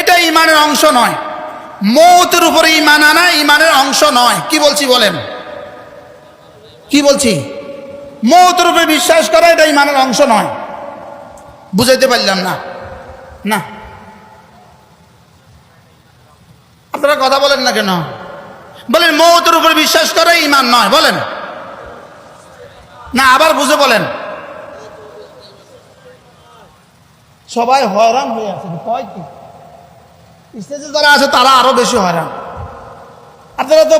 এটা ইমানের অংশ নয়। মৌতের উপরে ইমান আনা ইমানের অংশ নয়। কি বলছি বলেন? কি বলছি? মৌতের উপরে বিশ্বাস করা এটা ইমানের অংশ নয়। বুঝাইতে পারলাম না। না। আপনারা কথা বলেন না কেন? বলেন, মৌতের উপর বিশ্বাস করে ইমান নয়। বলেন। না, আবার বুঝে বলেন। সবাই হয়রান হয়ে আছে হয় কি? স্টেজে যারা আছে, তারা আরও বেশি হয়রান। আপনারা তো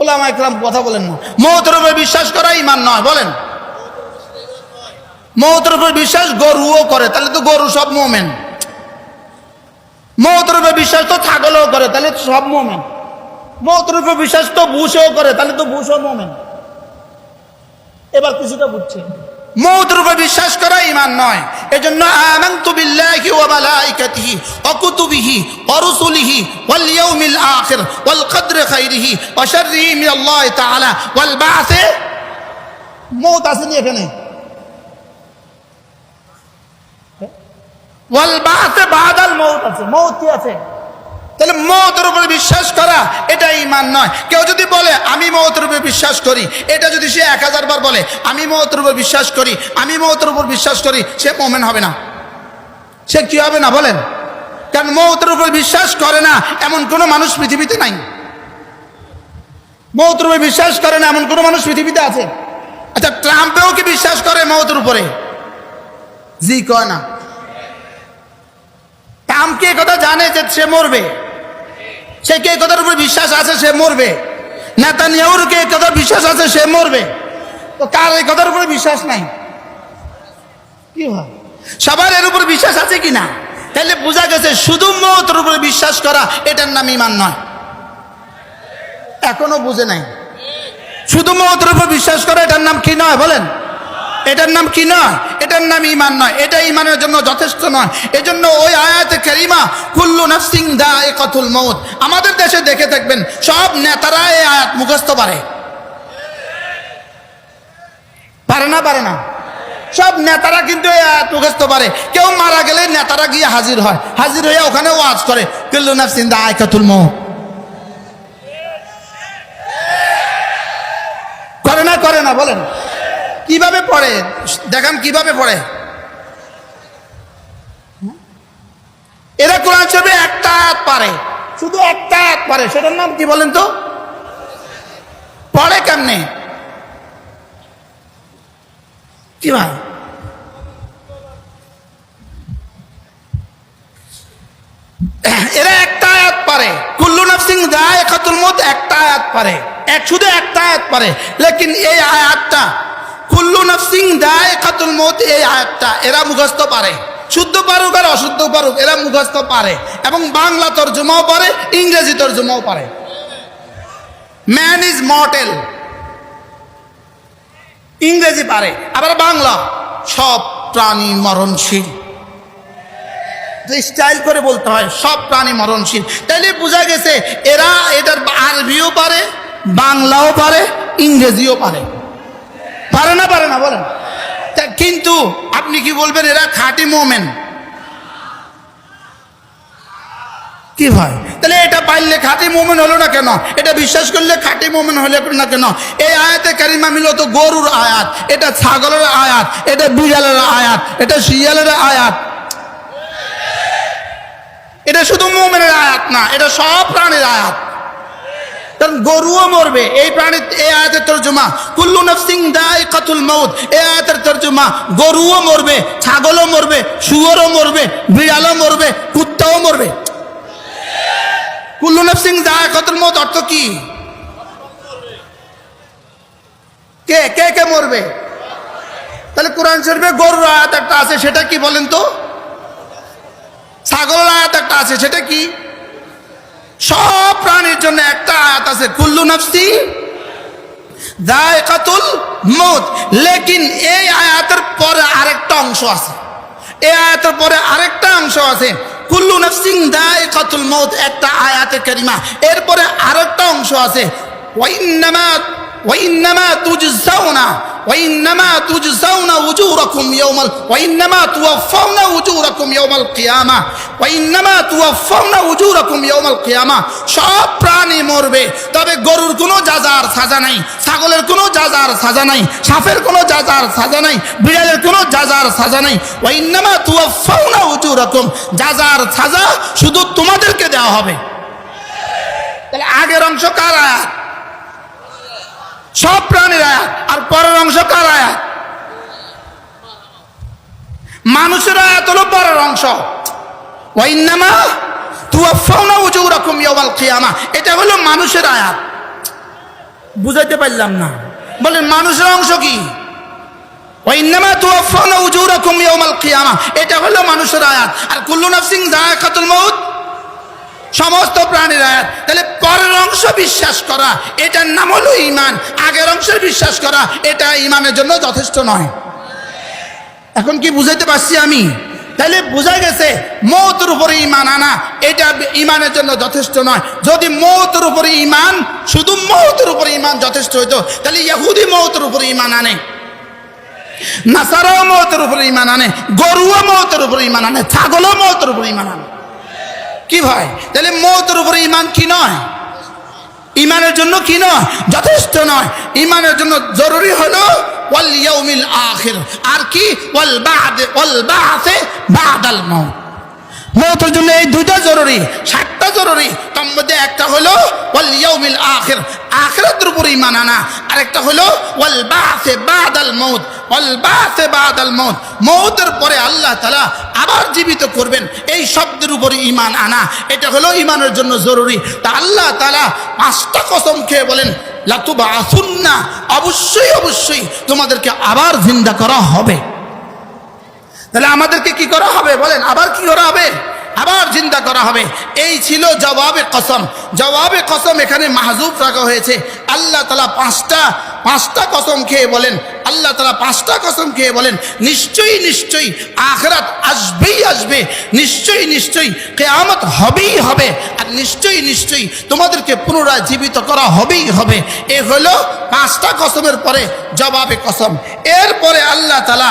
ওলামা একরাম কথা বলেন না। মৌতের উপর বিশ্বাস করা ইমান নয়, বলেন। মৌতের উপর বিশ্বাস গরুও করে, তাহলে তো গরু সব মোমেন। মৌতের উপর বিশ্বাস তো ছাগলও করে, তাহলে সব মোমেন। মৌতের উপর বিশ্বাস তো বুসেও করে, তাহলে তো বুসও মোমেন। এবার কিছুটা বুঝছে মৌতের বিশ্বাস করা ইমান নয়। এজন্য আমানতু বিল্লাহি ওয়া মালাইকাতিহি ওয়া কুতুবিহি ওয়া রুসুলিহি ওয়াল ইয়াউমিল আখির ওয়াল কদরি খাইরিহি ওয়া শাররিহি মিনাল্লাহি তাআলা ওয়াল বা'থে মৌত আসেনি এখানে? ওয়াল বা'থে বাদাল মৌত আছে। মৌত কি আছে? তাহলে মৌতের উপরে বিশ্বাস করা, এটা ইমান নয়। কেউ যদি বলে, আমি মৌতের উপরে বিশ্বাস করি, এটা যদি সে এক হাজার বার বলে, আমি মৌতের উপর বিশ্বাস করি, আমি মৌতের উপর বিশ্বাস করি, সে মোমেন হবে না। সে কি হবে না বলেন? কারণ মৌতের উপর বিশ্বাস করে না এমন কোনো মানুষ পৃথিবীতে নাই। মৌতের উপরে বিশ্বাস করে না এমন কোনো মানুষ পৃথিবীতে আছে। আচ্ছা ট্রাম্পেও কি বিশ্বাস করে মৌতের উপরে? জি, কয় না। ট্রাম্প কি কথা জানে যে সে মরবে? সে কে কথার উপর বিশ্বাস আছে, সে মরবে। নেতানিয়াহুর কে কথার বিশ্বাস আছে, সে মরবে। তো কার এই কথার উপরে বিশ্বাস নাই? কি হয়? সবার এর উপর বিশ্বাস আছে কি না তাহলে বোঝা গেছে শুধু মতের উপরে বিশ্বাস করা, এটার নাম ইমান নয়। এখনও বুঝে নাই। শুধু মতের উপর বিশ্বাস করা, এটার নাম কি নয়? বলেন। এটার নাম কি নয়? এটার নাম ইমান নয়। এটা ইমানের জন্য যথেষ্ট নয়। এজন্য ওই আয়াতে কারিমা, কুল্লু নাফসিং দা এ কতুল মৌত আমাদের দেশে দেখে থাকবেন, সব নেতারা এই আয়াত মুখস্থ পারে। পারে না পারে না? সব নেতারা কিন্তু মুখস্থ পারে। কেউ মারা গেলে নেতারা গিয়ে হাজির হয়। হাজির হয়ে ওখানে ওয়াজ করে, কুল্লু নাফসিং দা এ কতুল মৌত করে না করে না, বলেন। দেখান কীভাবে পড়ে। এরা কোরআন শরীফে একটা আয়াত পারে। শুধু একটা আয়াত পারে। সেটার নাম কি বলেন তো? পড়ে কেমনে? কি ভাই? এরা একটা আয়াত পারে। কুল্লু নাফসিং দায় খাতুল মত একটা আয়াত পারে। এক শুধু একটা আয়াত পারে। লেকিন এই আয়াতটা কুল্লু নাফসিং দায় খাতুল মত, এই আয়াতটা এরা মুখস্থ পারে। শুদ্ধ পারুক আর অশুদ্ধ পারুক, এরা মুখস্থ পারে। এবং বাংলা তর্জমাও পারে, ইংরেজি তর্জমাও পারে। ম্যান ইজ মর্টেল ইংরেজি পারে, আবার বাংলা। সব প্রাণী মরণশীল। স্টাইল করে বলতে হয়, সব প্রাণী মরণশীল। তাইলে বোঝা গেছে, এরা এটার আরবিও পারে, বাংলাও পারে, ইংরেজিও পারে। পারে না পারে না, বলেন। কিন্তু আপনি কি বলবেন, এরা খাঁটি মোমেন? কি ভাই? তাহলে এটা পাইলে খাঁটি মোমেন হলো না কেন? এটা বিশ্বাস করলে খাঁটি মোমেন হলে না কেন? এই আয়াতে কারিমা মিল তো গরুর আয়াত, এটা ছাগলের আয়াত, এটা বিড়ালের আয়াত, এটা শিয়ালের আয়াত। এটা শুধু মোমেনের আয়াত না, এটা সব প্রাণীর আয়াত। কারণ গরুও মরবে। এই প্রাণী, এই আয়াতের তর্জমা, কুল্লু নফসিং দায় কাতুল মৌত এই আয়াতের তর্জমা, গরুও মরবে, ছাগলও মরবে, শুয়োরও মরবে, বিড়ালও মরবে, কুত্তাও মরবে। কুল্লু নফসিং দায় কাতুল মৌত অর্থ কি? কে কে কে মরবে? তাহলে কোরআন শরীফে গরুর আয়াত একটা আছে, সেটা কি বলেন তো? ছাগলের আয়াত একটা আছে, সেটা কি? সব প্রাণীর জন্য একটা আয়াত আছে, কুল্লু নফসি দায়কাতুল মৌত লেকিন এই আয়াতের পরে আরেকটা অংশ আছে। এই আয়াতের পরে আরেকটা অংশ আছে, কুল্লু নফসিং দায়কাতুল মৌত একটা আয়াতে কারিমা। এরপরে আরেকটা অংশ আছে, ওয়াইন্নামা ওয়াইন্নামা তুজজাউনা। وإنما تجزون أجوركم يوم ال... وإنما توفون أجوركم يوم القيامة ওয়াইন্নামা তুয়াফাউনা উজুরাকুম ইয়াউমাল কিয়ামা সব প্রাণী মরবে তবে গরুর কোনো যাজার সাজা নাই ছাগলের কোনো যাজার সাজা নাই সাপের কোনো যাজার সাজা নাই বিড়ালের কোনো যাজার সাজা নাই ওয়াইন্নামা তুয়াফাউনা উজুরাকুম যাজার সাজা শুধু তোমাদেরকে দেওয়া হবে তাহলে আগের অংশ কার আয়াত সব প্রাণীর আয়াত। আর পরের অংশ কার আয়াত? মানুষের আয়াত হলো পরের অংশ। কিয়ামা। এটা হলো মানুষের আয়াত। বুঝাইতে পারলাম না। বলেন, মানুষের অংশ কি? এটা হলো মানুষের আয়াত। আর কুল্লু নাফসিন যায়কাতুল মাউত সমস্ত প্রাণীর আয়াত। তাহলে পরের অংশ বিশ্বাস করা, এটার নাম হলো ইমান আগের অংশের বিশ্বাস করা, এটা ইমানের জন্য যথেষ্ট নয়। এখন কি বুঝাইতে পারছি আমি? তাহলে বোঝা গেছে, মৌতের উপরে ইমান আনা, এটা ইমানের জন্য যথেষ্ট নয়। যদি মৌতের উপরে ইমান শুধু মৌতের উপরে ইমান যথেষ্ট হইতো, তাহলে ইহুদি মৌতের উপরে ইমান আনে। নাসারাও মৌতের উপরে ইমান আনে, গরুও মৌতের উপরে ইমান আনে, ছাগলও মৌতের উপরে ইমান আনে। কি ভাই? তাহলে মৌতের উপরে ইমান কি নয়? ইমানের জন্য কি নয়? যথেষ্ট নয়। ইমানের জন্য জরুরি হলো আর কি? বাদাল মাউত। মৌতের জন্য এই দুইটা জরুরি, সাতটা জরুরি। তার মধ্যে একটা হলো, ওয়াল ইয়াউমিল আখির। আখিরাতের উপর ইমান আনা। আরেকটা হলো, ওয়াল বাসে বাদাল মাউত। ওয়াল বাসে বাদাল মাউত। মৌতের পরে আল্লাহ তাআলা আবার জীবিত করবেন। এই শব্দের উপরে ইমান আনা। এটা হলো ইমানের জন্য জরুরি। তা আল্লাহ তাআলা পাঁচটা কসম খেয়ে বলেন লাতুবা আসুন্না অবশ্যই অবশ্যই তোমাদেরকে আবার জিন্দা করা হবে। তাহলে আমাদেরকে কি করা হবে? বলেন, আবার কি করা হবে? আবার চিন্তা করা হবে। এই ছিল জবাবে কসম। জবাবে কসম এখানে মাহজুব রাখা হয়েছে। আল্লাহ তালা পাঁচটা পাঁচটা কসম খেয়ে বলেন। আল্লাহ তালা পাঁচটা কসম খেয়ে বলেন, নিশ্চয়ই নিশ্চয়ই আখরাত আসবেই আসবে। নিশ্চয়ই নিশ্চয়ই কেয়ামত হবেই হবে। আর নিশ্চয়ই নিশ্চয়ই তোমাদেরকে পুনরায় জীবিত করা হবেই হবে। এ হলো পাঁচটা কসমের পরে জবাবে কসম। এরপরে আল্লাহ তালা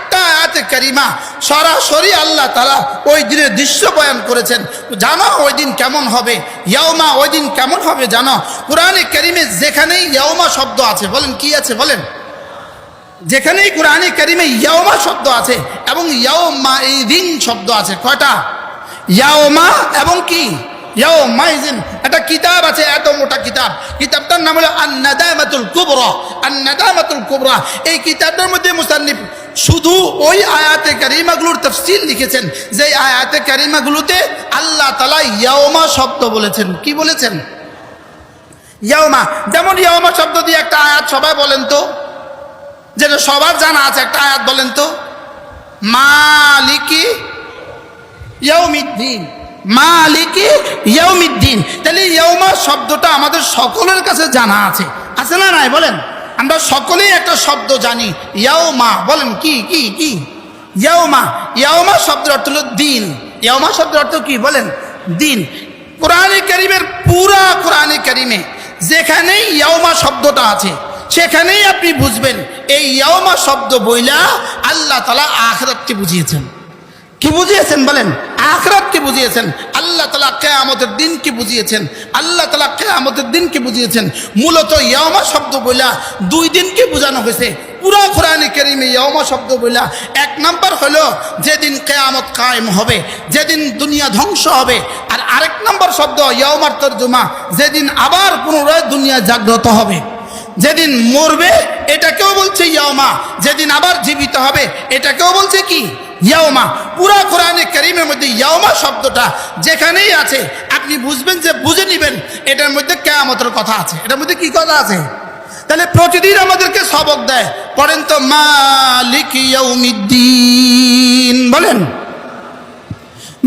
কারিমা সরাসরি আল্লাহ তালা ওই দিনের দৃশ্য বয়ান করেছেন। জানো ওই দিন কেমন হবে? ইয়াউমা ওই দিন কেমন হবে জানো? কোরআনে কারিমে যেখানেই ইয়াউমা শব্দ আছে, বলেন কি আছে বলেন? যেখানেই কোরআনে কারিমে ইয়াওমা শব্দ আছে এবং ইয়াওমা এই দিন শব্দ আছে, কয়টা? ইয়াওমা এবং কি? ইয়াওমাইজিন একটা কিতাব আছে, এত মোটা কিতাব। কিতাবটার নাম হলো আন্নাদামাতুল কুবরা। আন্নাদামাতুল কুবরা। এই কিতাবটার মধ্যে মুসান্নিফ শুধু ওই আয়াতে কারিমাগুলোর তফসিল লিখেছেন যে আয়াতে কারিমাগুলোতে আল্লাহ তালা ইয়াওমা শব্দ বলেছেন। কি বলেছেন? ইয়াওমা যেমন ইয়াওমা শব্দ দিয়ে একটা আয়াত সবাই বলেন তো? যেটা সবার জানা আছে, একটা আয়াত বলেন তো? মালিকি ইয়ৌমিদ্দিন মালিকি ইয়ৌমিদ্দিন তাহলে ইয়ৌমা শব্দটা আমাদের সকলের কাছে জানা আছে। আছে না নাই? বলেন। আমরা সকলেই একটা শব্দ জানি। ইয়ৌমা বলেন, কি কি কি? ইয়ৌমা ইয়ৌমা শব্দের অর্থ হলো দিন। ইয়ৌমা শব্দের অর্থ কি? বলেন, দিন। কোরআনে করিমের পুরা কোরআনে করিমে যেখানেই ইয়ৌমা শব্দটা আছে, সেখানেই আপনি বুঝবেন, এই ইয়মা শব্দ বইলা আল্লাহ তালা আখরাতকে বুঝিয়েছেন। কি বুঝিয়েছেন বলেন? আখরাতকে বুঝিয়েছেন? আল্লাহ তালা কেয়ামতের দিনকে বুঝিয়েছেন? আল্লাহ তালা কেয়ামতের দিনকে বুঝিয়েছেন? মূলত ইয়মা শব্দ বইলা দুই দিনকে বোঝানো হয়েছে? পুরো কোরআনে কেরিমে ইয়মা শব্দ বইলা এক নাম্বার হলো যেদিন কেয়ামত কায়েম হবে, যেদিন দুনিয়া ধ্বংস হবে, আর আরেক নম্বর শব্দ ইয়মার তর্জমা, যেদিন আবার পুনরায় দুনিয়া জাগ্রত হবে। যেদিন মরবে, এটাকেও বলছে ইয়াওমা, যেদিন আবার জীবিত হবে, এটাকেও বলছে কি? ইয়াওমা, পুরা কোরআনে করিমের মধ্যে ইয়াওমা শব্দটা যেখানেই আছে, আপনি বুঝবেন যে বুঝে নিবেন, এটার মধ্যে কেয়ামতের কথা আছে। এটার মধ্যে কি কথা আছে? তাহলে প্রতিদিন আমাদেরকে সবক দেয়, পড়েন তো মালিক ইয়াউমিদ্দিন, বলেন।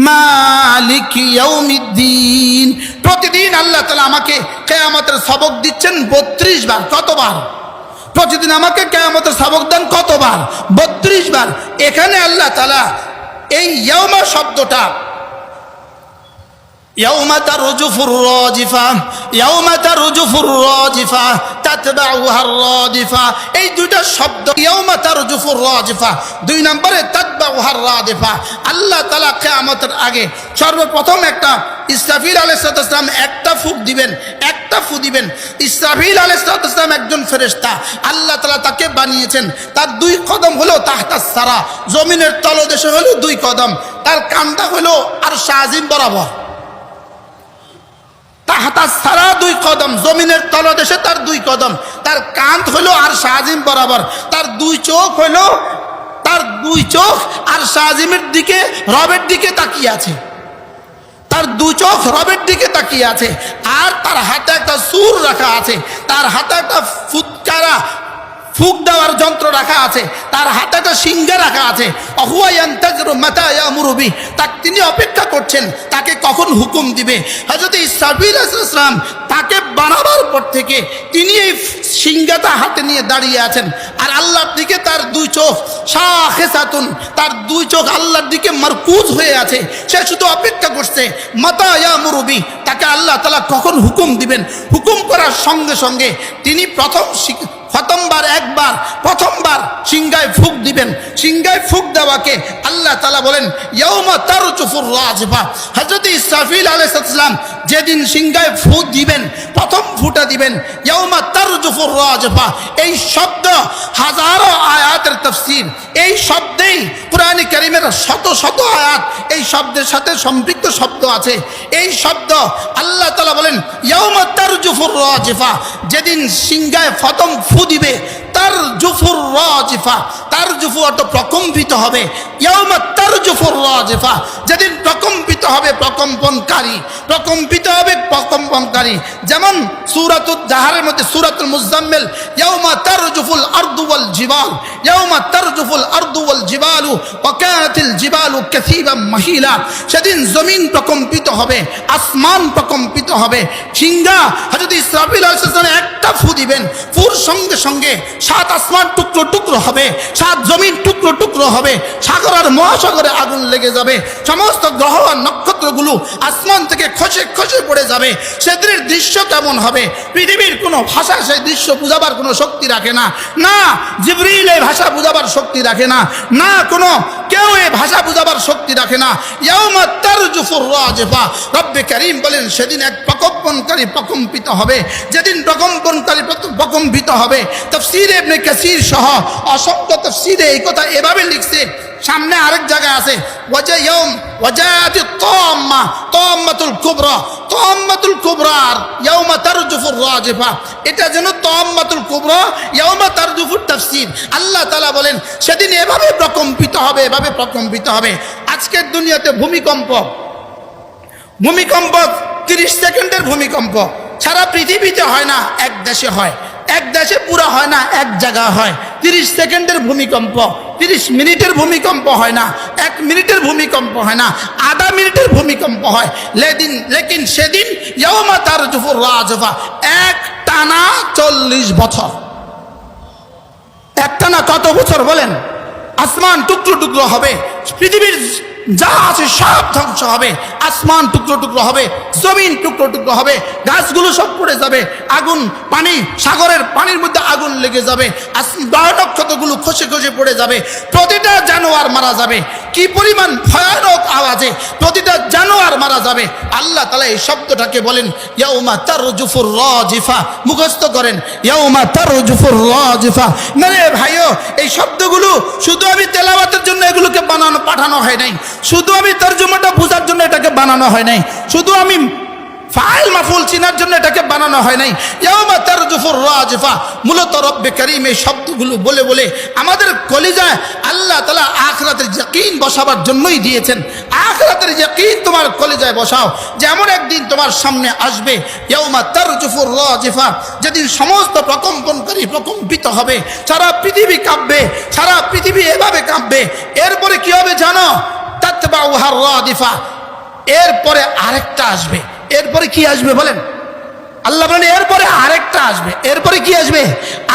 মালিক ইয়াউমিদ্দিন, প্রতিদিন আল্লাহ তালা আমাকে কেয়ামতের সবক দিচ্ছেন বত্রিশ বার, কতবার? প্রতিদিন আমাকে কেয়ামতের সাবক দেন কতবার? বত্রিশ বার। এখানে আল্লাহ তালা এই ইয়ামা শব্দটা রুজুফুর রুজুফুর এই দুইটা শব্দ রুজুফুর দুই নম্বরে আল্লাহ আগে সর্বপ্রথম একটা একটা ফুক দিবেন এক একটা দিবেন। ইসরাফিল আলাইহিসসালাম একজন ফেরেশতা। আল্লাহ তাআলা তাকে বানিয়েছেন। তার দুই কদম হলো সারা। জমিনের তলদেশে হলো দুই কদম। তার হলো আর শাহিম বরাবর। সারা দুই কদম। জমিনের তলদেশে তার দুই কদম। তার কান্ত হলো আর শাহজিম বরাবর। তার দুই চোখ হলো তার দুই চোখ আর শাহজিমের দিকে, রবের দিকে তাকিয়ে আছে। তার দু চোখ রবের দিকে তাকিয়ে আছে, আর তার হাতে একটা সুর রাখা আছে, তার হাতে একটা ফুৎকারা ফুক দেওয়ার যন্ত্র রাখা আছে, তার হাতে একটা সিংহা রাখা আছে। তিনি অপেক্ষা করছেন, তাকে কখন হুকুম দিবে? হজরত ইসরাফিল ইসলাম তাকে বানাবার পর থেকে তিনি এই সিংহাটা হাতে নিয়ে দাঁড়িয়ে আছেন। আর আল্লাহর দিকে তার দুই চোখ শাহে সাতুন তার দুই চোখ আল্লাহর দিকে মারকুজ হয়ে আছে। সে শুধু অপেক্ষা করছে, মাতা ইয়া মুরবি, তাকে আল্লাহ তালা কখন হুকুম দিবেন? হুকুম করার সঙ্গে সঙ্গে তিনি প্রথম প্রথমবার, একবার, প্রথমবার সিংগায় ফুক দিবেন। সিংগায় ফুক দেওয়াকে আল্লাহ তালা বলেন ইয়ৌমা তার চুফুর রাজভা হজরত ইসরাফিল যেদিন সিংগায় ফু দিবেন, প্রথম ফুটা দিবেন ইয়ৌমা তার জুফুর রাজভা এই শব্দ হাজারো আয়াতের তফসির, এই শব্দেই পুরানি করিমের শত শত আয়াত, এই শব্দের সাথে সম্পৃক্ত শব্দ আছে। এই শব্দ আল্লাহ তালা বলেন ইয়ৌমা জুফুর রাজিফা। যেদিন সিংহায় ফতম ফু দিবে তার জুফুর রাজিফা। তার জুফু অর্থ প্রকম্পিত হবে। রাজিফা যেদিন প্রকম্পিত হবে প্রকম্পনকারী, প্রকম্পিত হবে প্রকম্পনকারী। যেমন সূরাতুদ জাহারের মধ্যে সূরাতুল মুজাম্মিল, ইয়াউমা তারজুফুল আরদু ওয়াল জিবাল, ইয়াউমা তারজুফুল আরদু ওয়াল জিবালু, ওয়া কানাতিল জিবালু কাসীবাম মাহিলা। সেদিন জমিন প্রকম্পিত হবে, আসমান প্রকম্পিত হবে। সিংহা হযরত ইসরাফিল আলাইহিস সালাম একটা ফু দিবেন। ফুর সঙ্গে সঙ্গে সাত আসমান টুকরো টুকরো হবে, সাত জমিন টুকরো টুকরো হবে, সাগর আর মহাসাগরে আগুন লেগে যাবে। সমস্ত গ্রহ আর নক্ষত্রগুলো আসমান থেকে খসে খসে পড়ে যাবে। সেদিনের দৃশ্য কেমন হবে। পৃথিবীর কোনো ভাষা সেই দৃশ্য বুঝাবার কোনো শক্তি রাখে না। না জিবরিল এই ভাষা বুঝাবার শক্তি রাখে না। না কোনো কেউ এই ভাষা বুঝাবার শক্তি রাখে না। ইয়াউমা তারজুফুর রাজফা। রব্বে করিম বলেন, সেদিন এক প্রকম্পনকারী প্রকম্পিত হবে। যেদিন প্রকম্পনকারী প্রক- প্রকম্পিত হবে। তফসির ইবনে কাসির সহ অসংখ্য তফসিরে এই কথা এভাবে লিখছে। সামনে আরেক জায়গায় আছে। ওয়াজা ইয়ম ওয়াজাতি তাম্মা তাম্মাতুল কুবরা। তাম্মাতুল কুবরার ইয়াউমা তারজুফুর রাজিফা। এটা যেন তাম্মাতুল কুবরা, ইয়াউমা তারজুফুর তাফসীর। আল্লাহ তাআলা বলেন, সেদিন এভাবে প্রকম্পিত হবে, এভাবে প্রকম্পিত হবে। আজকের দুনিয়াতে ভূমিকম্প। ভূমিকম্প তিরিশ সেকেন্ডের ভূমিকম্প। সারা পৃথিবীতে হয় না, এক দেশে হয়। এক দেশে পুরো হয় না, এক জায়গা হয়। তিরিশ সেকেন্ডের ভূমিকম্প, তিরিশ মিনিটের ভূমিকম্প হয় না, এক মিনিটের ভূমিকম্প হয় না, আধা মিনিটের ভূমিকম্প হয়। লেদিন, লেকিন সেদিন তার জুফুর এক টানা চল্লিশ বছর। একটানা কত বছর বলেন? আসমান টুকরো টুকরো হবে। পৃথিবীর যা আছে সব ধ্বংস হবে। আসমান টুকরো টুকরো হবে, জমিন টুকরো টুকরো হবে, গাছগুলো সব পড়ে যাবে, আগুন, পানি, সাগরের পানির মধ্যে আগুন লেগে যাবে নক্ষত্রগুলো খসে খসে পড়ে যাবে, প্রতিটা জানোয়ার মারা যাবে। কি পরিমাণ ভয়ানক আওয়াজে প্রতিটা জানোয়ার মারা যাবে। আল্লাহ তালা এই শব্দটাকে বলেন, ইয়াউমা তারজুফুর রাজিফা। মুখস্থ করেন, ইয়াউমা তারজুফুর রাজিফা। মানে ভাইও, এই শব্দগুলো শুধু আমি তেলাওয়াতের জন্য এগুলোকে বানানো পাঠানো হয় নাই। শুধু আমি তর্জমাটা বোঝার জন্য এটাকে বানানো হয় নাই। শুধু আমি ফাইল মাফুল চিনার জন্য এটাকে বানানো হয় নাই। ইয়াউমা তারজুফুর রাজিফা, মূলত রব্বে করিম এই শব্দগুলো বলে বলে আমাদের কলিজায় আল্লাহ তালা আখরাতের ইয়াকিন বসাবার জন্যই দিয়েছেন। আখরাতের ইয়াকিন তোমার কলিজায় বসাও, যেমন একদিন তোমার সামনে আসবে ইয়াউমা তারজুফুর রাজিফা, যেদিন সমস্ত প্রকম্পনকারী প্রকম্পিত হবে, সারা পৃথিবী কাঁপবে, সারা পৃথিবী এভাবে কাঁপবে। এরপরে কি হবে জানো? তাতবাউহা রাদিফা এরপরে আরেকটা আসবে। এরপরে কি আসবে বলেন? আল্লাহ বলেন, এরপরে আরেকটা আসবে। এরপরে কি আসবে?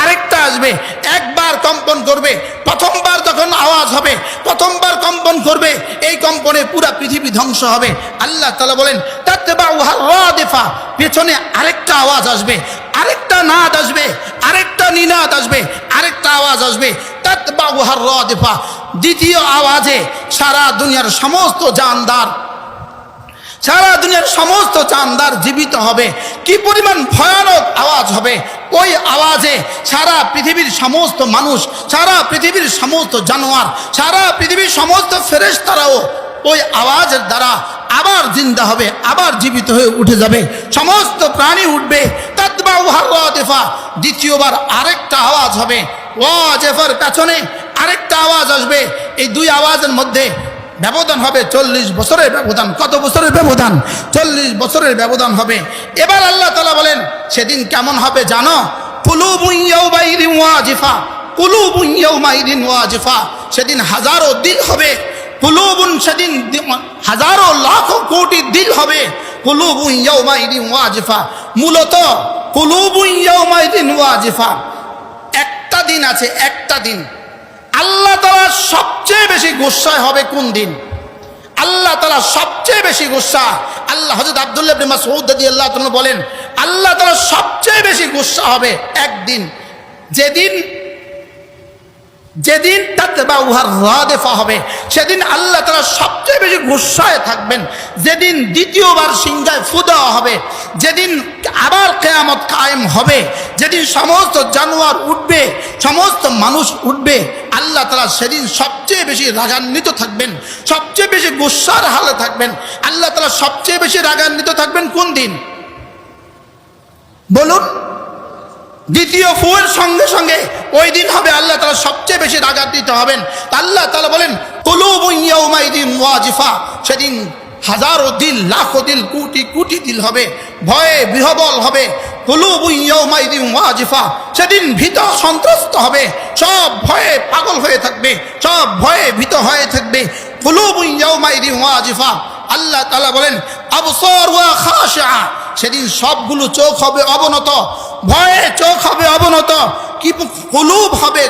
আরেকটা আসবে। একবার কম্পন করবে, প্রথমবার যখন আওয়াজ হবে, প্রথমবার কম্পন করবে, এই কম্পনে পুরা পৃথিবী ধ্বংস হবে। আল্লাহ তালা বলেন তাতবাউহা রাদিফা পেছনে আরেকটা আওয়াজ আসবে, আরেকটা নাদ আসবে, আরেকটা নিনাদ আসবে, আরেকটা আওয়াজ আসবে। তাতবাউহা রাদিফা দ্বিতীয় আওয়াজে সারা দুনিয়ার সমস্ত জানদার সারা দুনিয়ার সমস্ত চান্দার জীবিত হবে। কি পরিমাণ ভয়ানক আওয়াজ হবে ওই আওয়াজে সারা পৃথিবীর সমস্ত মানুষ, সারা পৃথিবীর সমস্ত জানোয়ার, সারা পৃথিবীর সমস্ত ফেরেশতারাও ওই আওয়াজের দ্বারা আবার জিন্দা হবে, আবার জীবিত হয়ে উঠে যাবে। সমস্ত প্রাণী উঠবে। তাতবা দ্বিতীয়বার আরেকটা আওয়াজ হবে। ওয়াজেফার পেছনে আরেকটা আওয়াজ আসবে। এই দুই আওয়াজের মধ্যে ব্যবধান হবে চল্লিশ বছরের ব্যবধান। কত বছরের ব্যবধান? চল্লিশ বছরের ব্যবধান হবে। এবার আল্লাহ তালা বলেন, সেদিন কেমন হবে জানো? কুলুবুইফা কুলুবুইদিন ওয়াজিফা সেদিন হাজারো দিল হবে। কুলুবুন সেদিন হাজারো লাখো কোটি দিল হবে। কুলুবুইদিন ওয়াজিফা, মূলত কুলুবুইদিন ওয়াজিফা। একটা দিন আছে, একটা দিন। আল্লাহ তালা সবচেয়ে বেশি গুসায় হবে কোন দিন? আল্লাহ তালা সবচেয়ে বেশি গুসা আল্লাহ হজরত আবদুল্লাহ সৌদি আল্লাহ বলেন, আল্লাহ তালা সবচেয়ে বেশি গুসা হবে একদিন। যেদিন যেদিন তাতে বা উহার রাদেফা হবে, সেদিন আল্লাহ তারা সবচেয়ে বেশি গুসায় থাকবেন। যেদিন দ্বিতীয়বার সিংহায় ফু দেওয়া হবে, যেদিন আবার কেয়ামত কায়েম হবে, যেদিন সমস্ত জানোয়ার উঠবে, সমস্ত মানুষ উঠবে, আল্লাহ তারা সেদিন সবচেয়ে বেশি রাগান্বিত থাকবেন, সবচেয়ে বেশি গুসার হালে থাকবেন। আল্লাহ তারা সবচেয়ে বেশি রাগান্বিত থাকবেন কোন দিন? বলুন। দ্বিতীয় ফুয়ের সঙ্গে সঙ্গে ওই দিন হবে আল্লাহ তালা সবচেয়ে বেশি রাগান্বিত হবেন। আল্লাহ তালা বলেন ওয়াজিফা। সেদিন হাজারো দিল, লাখো দিল, কোটি কোটি দিল হবে, ভয়ে বিহবল হবে। ওয়াজিফা। সেদিন ভীত সন্ত্রস্ত হবে, সব ভয়ে পাগল হয়ে থাকবে, সব ভয়ে ভীত হয়ে থাকবে। ওয়াজিফা। আল্লাহ তালা বলেন আবসর ওয়া খাশা সেদিন সবগুলো চোখ হবে অবনত, ভয়ে চোখ হবে অবনত, কি কুলুব হবে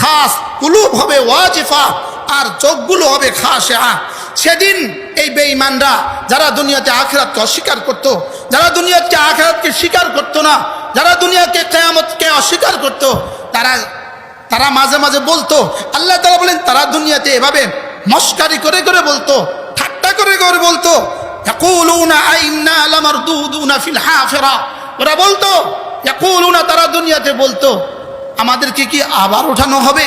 খাস, কুলুব হবে ওয়াজিফা, আর চোখগুলো হবে খাসা সেদিন এই বেঈমানরা যারা দুনিয়াতে আখেরাতকে অস্বীকার করত। যারা দুনিয়াতে আখেরাতকে স্বীকার করতো না, যারা দুনিয়াকে কেয়ামতকে অস্বীকার করত। তারা তারা মাঝে মাঝে বলতো, আল্লাহ তালা বলেন, তারা দুনিয়াতে এভাবে মস্কারি করে করে বলতো, ঠাট্টা করে করে বলতো ওরা বলতো, ইয়াকুলুনা, তারা দুনিয়াতে বলতো, আমাদেরকে কি আবার উঠানো হবে?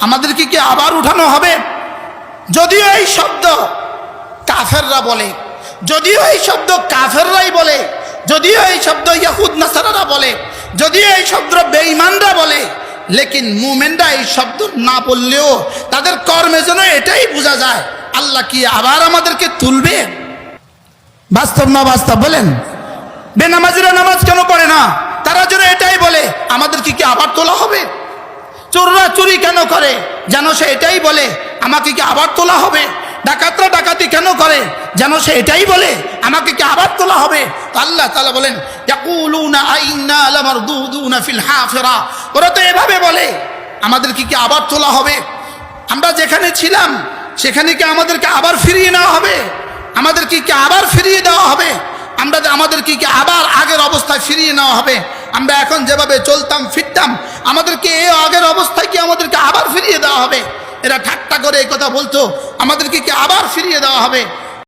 আমাদেরকে কি আবার উঠানো হবে? যদিও এই শব্দ কাফেররা বলে, যদিও এই শব্দ কাফেররাই বলে, যদিও এই শব্দ ইয়াহুদ নাসারারা বলে, যদিও এই শব্দ বেঈমানরা বলে, লেকিন মুমেনরা এই শব্দ না বললেও তাদের কর্মে যেন এটাই বোঝা যায়, আল্লাহ কি আবার আমাদেরকে তুলবে? বাস্তব না বাস্তব বলেন? বেনামাজিরা নামাজ কেন পড়ে না? তারা যেন এটাই বলে, আমাদেরকে কি আবার তোলা হবে? চোররা চুরি কেন করে? যেন সে এটাই বলে, আমাকে কি আবার তোলা হবে? ডাকাতরা ডাকাতি কেন করে? যেন সে এটাই বলে, আমাকে কি আবার তোলা হবে? আল্লাহ তালা বলেন ওরা তো এভাবে বলে, আমাদেরকে কি আবার তোলা হবে? আমরা যেখানে ছিলাম, সেখানে কি আমাদেরকে আবার ফিরিয়ে নেওয়া হবে? আমাদেরকে কি আবার ফিরিয়ে দেওয়া হবে? আমরা যে আমাদেরকে কি আবার আগের অবস্থায় ফিরিয়ে নেওয়া হবে? আমরা এখন যেভাবে চলতাম, ফিরতাম, আমাদেরকে এ আগের অবস্থায় কি আমাদেরকে আবার ফিরিয়ে দেওয়া হবে? এরা ঠাট্টা করে এই কথা বলতো, আমাদেরকে কি আবার ফিরিয়ে দেওয়া হবে?